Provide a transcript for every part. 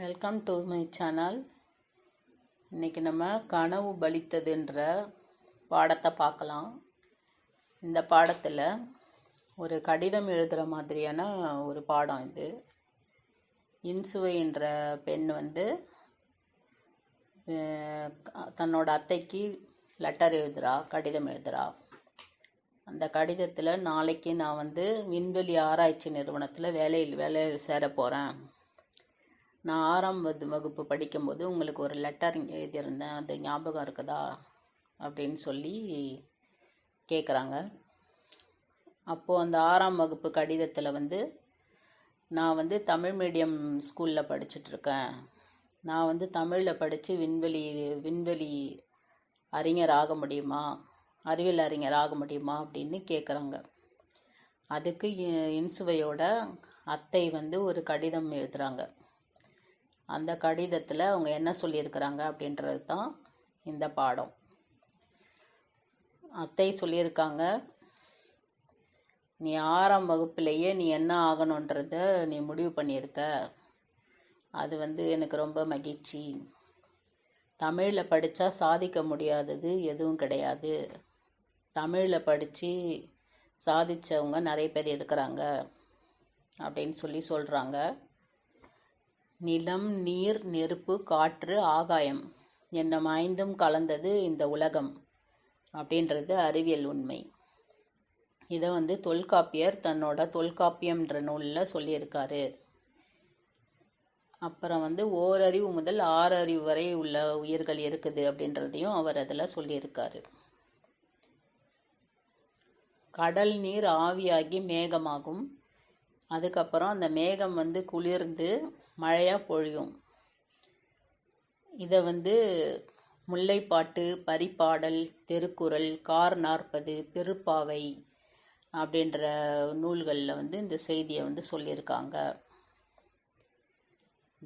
Welcome to my channel இன்றைக்கி நம்ம கனவு பலித்ததுன்ற பாடத்தை பார்க்கலாம். இந்த பாடத்தில் ஒரு கடிதம் எழுதுகிற மாதிரியான ஒரு பாடம் இது. இன்சுவை என்ற பெண் வந்து தன்னோட அத்தைக்கு லெட்டர் எழுதுகிறா கடிதம் எழுதுகிறா அந்த கடிதத்தில் நாளைக்கு நான் வந்து விண்வெளி ஆராய்ச்சி நிறுவனத்தில் வேலையில் வேலை சேர போகிறேன் நான் ஆறாம் வகுப்பு வகுப்பு படிக்கும்போது உங்களுக்கு ஒரு லெட்டர் எழுதியிருந்தேன். அது ஞாபகம் இருக்குதா? அப்படின்னு சொல்லி கேட்குறாங்க அப்போது அந்த ஆறாம் வகுப்பு கடிதத்தில் வந்து நான் வந்து தமிழ் மீடியம் ஸ்கூலில் படிச்சுட்ருக்கேன் நான் வந்து தமிழில் படித்து விண்வெளி விண்வெளி அறிஞர் ஆக முடியுமா? அறிவியல் அறிஞர் ஆக முடியுமா? அப்படின்னு கேட்குறாங்க அதுக்கு இன்சுவையோட அத்தை வந்து ஒரு கடிதம் எழுதுகிறாங்க அந்த கடிதத்தில் அவங்க என்ன சொல்லியிருக்கிறாங்க அப்படின்றது தான் இந்த பாடம். அத்தை சொல்லியிருக்காங்க நீ ஆறாம் வகுப்புலேயே நீ என்ன ஆகணுன்றத நீ முடிவு பண்ணியிருக்க. அது வந்து எனக்கு ரொம்ப மகிழ்ச்சி. தமிழில் படித்தா சாதிக்க முடியாதது எதுவும் கிடையாது. தமிழில் படித்து சாதித்தவங்க நிறைய பேர் இருக்கிறாங்க. அப்படின்னு சொல்லி சொல்கிறாங்க நிலம் நீர் நெருப்பு காற்று ஆகாயம் என்னும் ஐந்தும் கலந்தது இந்த உலகம் அப்படின்றது அறிவியல் உண்மை. இதை வந்து தொல்காப்பியர் தன்னோட தொல்காப்பியம்ன்ற நூலில் சொல்லியிருக்காரு. அப்புறம் வந்து ஓரறிவு முதல் ஆறறிவு வரை உள்ள உயிர்கள் இருக்குது அப்படின்றதையும் அவர் அதில் சொல்லியிருக்காரு. கடல் நீர் ஆவியாகி மேகமாகும். அதுக்கப்புறம் அந்த மேகம் வந்து குளிர்ந்து மழையாக பொழியும் இதை வந்து முல்லைப்பாட்டு பரிபாடல் தெருக்குறள் கார் நாற்பது திருப்பாவை அப்படின்ற நூல்களில் வந்து இந்த செய்தியை வந்து சொல்லியிருக்காங்க.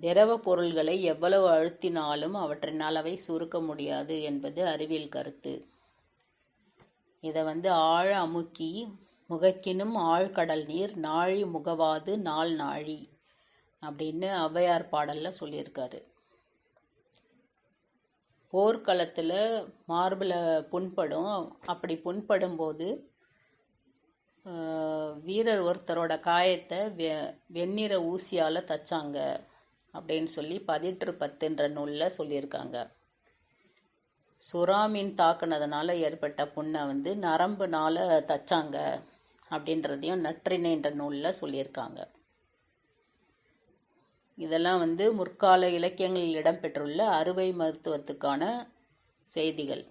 திரவ பொருள்களை எவ்வளவு அழுத்தினாலும் அவற்றின் அளவை சுருக்க முடியாது என்பது அறிவியல் கருத்து. இதை வந்து ஆழ அமுக்கி முகக்கினும் ஆழ்கடல் நீர் நாழி முகவாது நாள் நாழி. அப்படின்னு ஔவையார் பாடலில் சொல்லியிருக்காரு. போர்க்களத்தில் மார்பில் புண்படும். அப்படி புண்படும் போது வீரர் ஒருத்தரோட காயத்தை வெ வெண்ணிற ஊசியால் தச்சாங்க அப்படின்னு சொல்லி பதிற்று பத்துன்ற நூலில் சொல்லியிருக்காங்க. சுறாமீன் தாக்குனதுனால ஏற்பட்ட புண்ணை வந்து நரம்புனால தச்சாங்க அப்படின்றதையும் நற்றினைன்ற நூலில் சொல்லியிருக்காங்க. இதெல்லாம் வந்து முற்கால இலக்கியங்களில் இடம்பெற்றுள்ள அறுவை மருத்துவத்துக்கான செய்திகள்.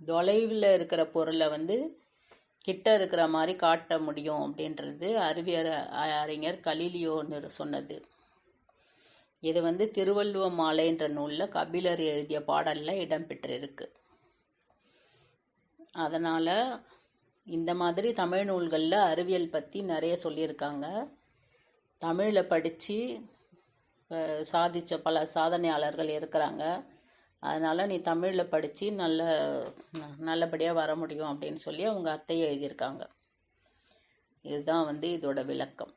தொலைவில் இருக்கிற பொருளை வந்து கிட்ட இருக்கிற மாதிரி காட்ட முடியும் அப்படின்றது அறிவியர் அறிஞர் கலீலியோ சொன்னது. இது வந்து திருவள்ளுவ மாலைன்ற நூலில் கபிலர் எழுதிய பாடலில் இடம்பெற்றிருக்கு. அதனால் இந்த மாதிரி தமிழ் நூல்களில் அறிவியல் பற்றி நிறைய சொல்லியிருக்காங்க. தமிழில் படித்து சாதித்த பல சாதனையாளர்கள் இருக்கிறாங்க. அதனால் நீ தமிழில் படித்து நல்ல நல்லபடியாக வர முடியும் அப்படின்னு சொல்லி அவங்க அத்தையை எழுதியிருக்காங்க. இதுதான் வந்து இதோட விளக்கம்.